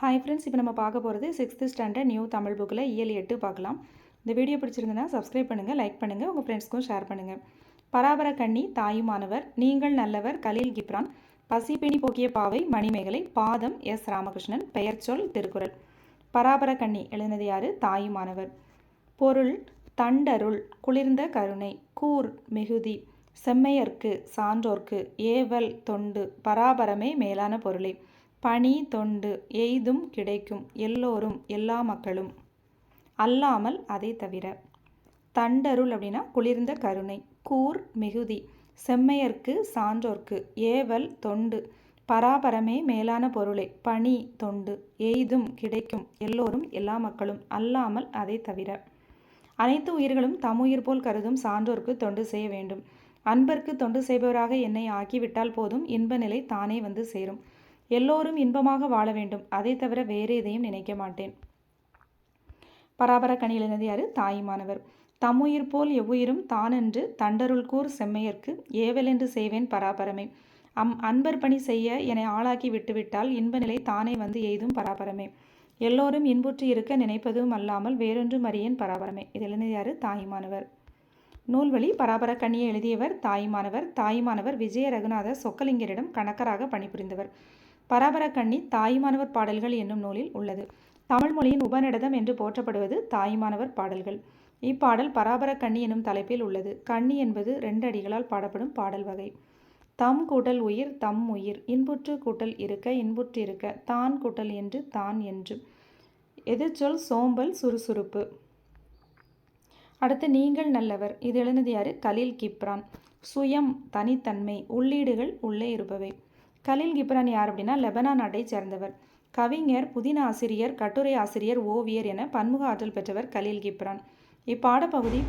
Hi friends இப்போ நம்ம பார்க்க போகிறது சிக்ஸ்த்து ஸ்டாண்டர்ட் நியூ தமிழ் புக்கில் இயல் எட்டு பார்க்கலாம். இந்த வீடியோ பிடிச்சிருந்ததுன்னா சப்ஸ்கிரைப் பண்ணுங்கள் லைக் பண்ணுங்கள் உங்கள் ஃப்ரெண்ட்ஸ்க்கும் ஷேர் பண்ணுங்கள் பராபர கண்ணி தாயுமானவர் நீங்கள் நல்லவர் கலீல் கிப்ரான் பசிப்பிணி போக்கிய பாவை மணிமேகலை பாதம் எஸ் ராமகிருஷ்ணன் பெயர்ச்சொல் திருக்குறள். பராபர கண்ணி எழுதினது யாரு? தாயுமானவர் பொருள் தண்டருள் குளிர்ந்த கருணை கூர் மிகுதி செம்மையர்க்கு சான்றோர்க்கு ஏவல் தொண்டு பராபரமே மேலான பொருளே. பணி தொண்டு எய்தும் கிடைக்கும் எல்லோரும் எல்லா மக்களும். அல்லாமல் அதை தவிர. தண்டருள் அப்படின்னா குளிர்ந்த கருணை கூர் மிகுதி செம்மையர்க்கு சான்றோர்க்கு ஏவல் தொண்டு பராபரமே மேலான பொருளை பணி தொண்டு எய்தும் கிடைக்கும் எல்லோரும் எல்லா மக்களும் அல்லாமல் அதை தவிர. அனைத்து உயிர்களும் தம்முயிர் போல் கருதும் சான்றோர்க்கு தொண்டு செய்ய வேண்டும். அன்பர்க்கு தொண்டு செய்பவராக என்னை ஆக்கிவிட்டால் போதும் இன்ப நிலை தானே வந்து சேரும். எல்லோரும் இன்பமாக வாழ வேண்டும். அதை தவிர வேறு எதையும் நினைக்க மாட்டேன். பராபர கணியிலிருந்து யாரு தாயுமானவர் தம்முயிர் போல் எவ்வுயிரும் தானென்று தண்டருள் கூர் செம்மையர்க்கு ஏவலென்று செய்வேன் பராபரமே. அம் அன்பர் பணி செய்ய என்னை ஆளாக்கி விட்டுவிட்டால் இன்ப நிலை தானே வந்து எய்தும் பராபரமே. எல்லோரும் இன்புற்று இருக்க நினைப்பதும் அல்லாமல் வேறொன்றும் அறியேன் பராபரமே. இதிலிருந்து யாரு தாயுமானவர் நூல்வழி பராபர கண்ணியை எழுதியவர் தாயுமானவர் தாயுமானவர் விஜய ரகுநாத சொக்கலிங்கரிடம் கணக்கராக பணிபுரிந்தவர். பராபர கண்ணி தாயுமானவர் பாடல்கள் என்னும் நூலில் உள்ளது. தமிழ் மொழியின் உபநிடதம் என்று போற்றப்படுவது தாயுமானவர் பாடல்கள். இப்பாடல் பராபர கண்ணி எனும் தலைப்பில் உள்ளது. கண்ணி என்பது ரெண்டு அடிகளால் பாடப்படும் பாடல் வகை. தம் கூட்டல் உயிர் தம் உயிர். இன்புற்று கூட்டல் இருக்க இன்புற்று இருக்க. தான் கூட்டல் என்று தான் என்று. எதிர்ச்சொல் சோம்பல் சுறுசுறுப்பு. அடுத்து நீங்கள் நல்லவர். இது எழுந்தது யாரு? கலீல் கிப்ரான். சுயம் தனித்தன்மை. உள்ளீடுகள் உள்ளே இருப்பவை. கலீல் கிப்ரான் யார் அப்படின்னா லெபனான் நாட்டை சேர்ந்தவர். கவிஞர் புதின ஆசிரியர் கட்டுரை ஆசிரியர் ஓவியர் என பன்முக ஆற்றல் பெற்றவர் கலீல் கிப்ரான். இப்பாடப்பகுதி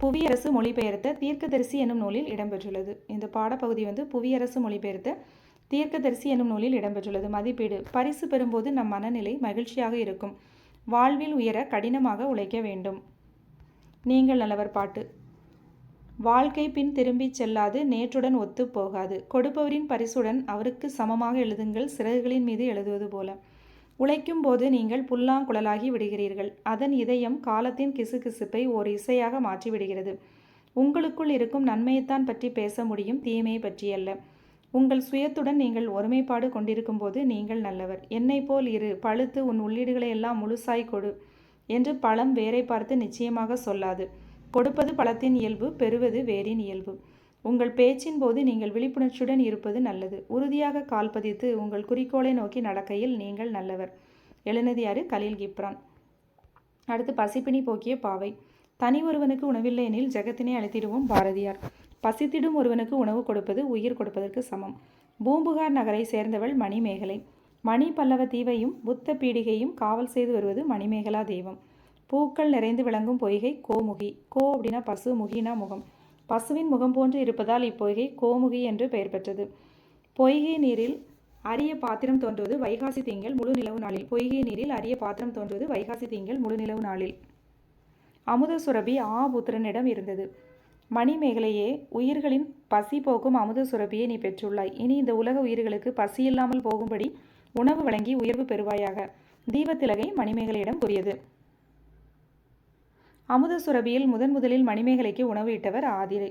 புவியரசு மொழிபெயர்த்த தீர்க்கதரிசி என்னும் நூலில் இடம்பெற்றுள்ளது. இந்த பாடப்பகுதி வந்து புவியரசு மொழிபெயர்த்த தீர்க்கதரிசி என்னும் நூலில் இடம்பெற்றுள்ளது. மதிப்பீடு. பரிசு பெறும்போது நம் மனநிலை மகிழ்ச்சியாக இருக்கும். வாழ்வில் உயர கடினமாக உழைக்க வேண்டும். நீங்கள் நல்லவர் பாட்டு. வாழ்க்கை பின் திரும்பிச் செல்லாது நேற்றுடன் ஒத்து போகாது. கொடுப்பவரின் பரிசுடன் அவருக்கு சமமாக எழுதுங்கள் சிறகுகளின் மீது எழுதுவது போல. உழைக்கும் போது நீங்கள் புல்லாங்குழலாகி விடுகிறீர்கள். அதன் இதயம் காலத்தின் கிசுகிசுப்பை ஓர் இசையாக மாற்றிவிடுகிறது. உங்களுக்குள் இருக்கும் நன்மையைத்தான் பற்றி பேச முடியும் தீமையை பற்றியல்ல உங்கள் சுயத்துடன் நீங்கள் ஒருமைப்பாடு கொண்டிருக்கும் போது நீங்கள் நல்லவர். என்னை போல் இரு பழுத்து உன் உள்ளீடுகளை எல்லாம் முழுசாய் கொடு என்று பழம் வேரை பார்த்து நிச்சயமாக சொல்லாது. கொடுப்பது பழத்தின் இயல்பு பெறுவது வேரின் இயல்பு. உங்கள் பேச்சின் போது நீங்கள் விழிப்புணர்ச்சியுடன் இருப்பது நல்லது. உறுதியாக கால் பதித்து உங்கள் குறிக்கோளை நோக்கி நடக்கையில் நீங்கள் நல்லவர். எழுநதியாறு கலீல் கிப்ரான். அடுத்து பசிப்பினி போக்கிய பாவை. தனி ஒருவனுக்கு உணவில்லை எனில் ஜெகத்தினை அழைத்திடுவோம் பாரதியார். பசித்திடும் ஒருவனுக்கு உணவு கொடுப்பது உயிர் கொடுப்பதற்கு சமம். பூம்புகார் நகரை சேர்ந்தவள் மணிமேகலை. மணி பல்லவ தீவையும் புத்த பீடிகையும் காவல் செய்து வருவது மணிமேகலா தெய்வம். பூக்கள் நிறைந்து விளங்கும் பொய்கை கோமுகி. கோ அப்படின்னா பசு முகினா முகம். பசுவின் முகம் போன்று இருப்பதால் இப்பொய்கை கோமுகி என்று பெயர் பெற்றது. பொய்கை நீரில் அரிய பாத்திரம் தோன்றுவது வைகாசி திங்கள் முழு நிலவு நாளில். பொய்கை நீரில் அரிய பாத்திரம் தோன்றுவது வைகாசி திங்கள் முழு நிலவு நாளில். அமுத சுரபி ஆபுத்திரனிடம் இருந்தது. மணிமேகலையே உயிர்களின் பசி போக்கும் அமுத சுரபியை நீ பெற்றுள்ளாய். இனி இந்த உலக உயிர்களுக்கு பசி இல்லாமல் போகும்படி உணவு வழங்கி உயர்வு பெறுவாயாக. தீபத்திலகை மணிமேகலையிடம் கூறியது. அமுத சுரபியில் முதன் முதலில் மணிமேகலைக்கு உணவு இட்டவர் ஆதிரை.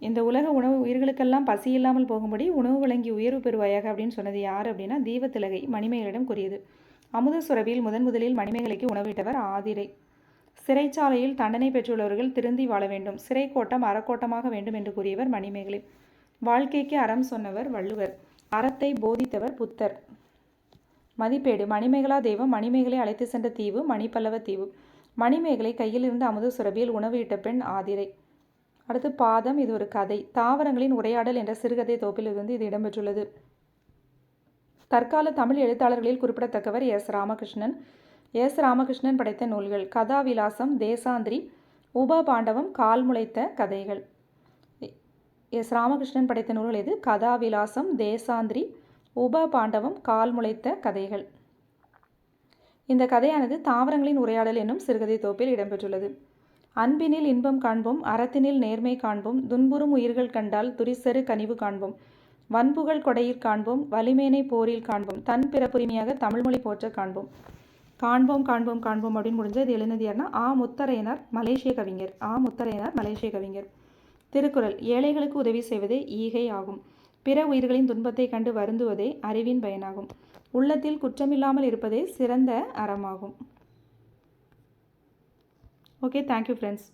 இந்த உலக உணவு உயிர்களுக்கெல்லாம் பசி இல்லாமல் போகும்படி உணவு வழங்கி உயர்வு பெறுவாயாக அப்படின்னு சொன்னது யார் அப்படின்னா தீபத்திலகை மணிமேகலிடம் கூறியது. அமுத சுரபியில் முதன் முதலில் மணிமேகலைக்கு உணவிட்டவர் ஆதிரை. சிறைச்சாலையில் தண்டனை பெற்றுள்ளவர்கள் திருந்தி வாழ வேண்டும். சிறை கோட்டம் அறக்கோட்டமாக வேண்டும் என்று கூறியவர் மணிமேகலை. வாழ்க்கைக்கு அறம் சொன்னவர் வள்ளுவர். அறத்தை போதித்தவர் புத்தர். மதிப்பேடு. மணிமேகலா தெய்வம். மணிமேகலை அழைத்து சென்ற தீவு மணிப்பல்லவ தீவு. மணிமேகலை கையில் இருந்த அமுது சுரபியில் உணவு இட்ட பெண் ஆதிரை. அடுத்து பாதம் இது ஒரு கதை. தாவரங்களின் உரையாடல் என்ற சிறுகதை தொகுப்பிலிருந்து இது இடம்பெற்றுள்ளது. தற்கால தமிழ் எழுத்தாளர்களில் குறிப்பிடத்தக்கவர் எஸ். ராமகிருஷ்ணன். எஸ். ராமகிருஷ்ணன் படைத்த நூல்கள் கதாவிலாசம் தேசாந்திரி உப பாண்டவம் கால் முளைத்த கதைகள். எஸ். ராமகிருஷ்ணன் படைத்த நூல்கள் இது கதாவிலாசம் தேசாந்திரி உப பாண்டவம் கால் முளைத்த கதைகள். இந்த கதையானது தாவரங்களின் உரையாடல் என்னும் சிறுகதை தொகுப்பில் இடம்பெற்றுள்ளது. அன்பினில் இன்பம் காண்போம் அறத்தினில் நேர்மை காண்போம் துன்புறும் உயிர்கள் கண்டால் துரிசரு கனிவு காண்போம். வன்புகழ் கொடையிற் காண்போம் வலிமேனை போரில் காண்போம் தன் பிறப்புரிமையாக தமிழ்மொழி போற்ற காண்போம். காண்போம் காண்போம் காண்போம் அப்படின்னு முடிஞ்சது இது எழுதினது யாருன்னா ஆ. முத்தரையனார் மலேசிய கவிஞர். ஆ. முத்தரையனார் மலேசிய கவிஞர். திருக்குறள் ஏழைகளுக்கு உதவி செய்வதே ஈகை ஆகும். பிற உயிர்களின் துன்பத்தை கண்டு வருந்துவதே அறிவின் பயனாகும். உள்ளத்தில் குற்றமில்லாமல் இருப்பதே சிறந்த அறமாகும். Okay thank you friends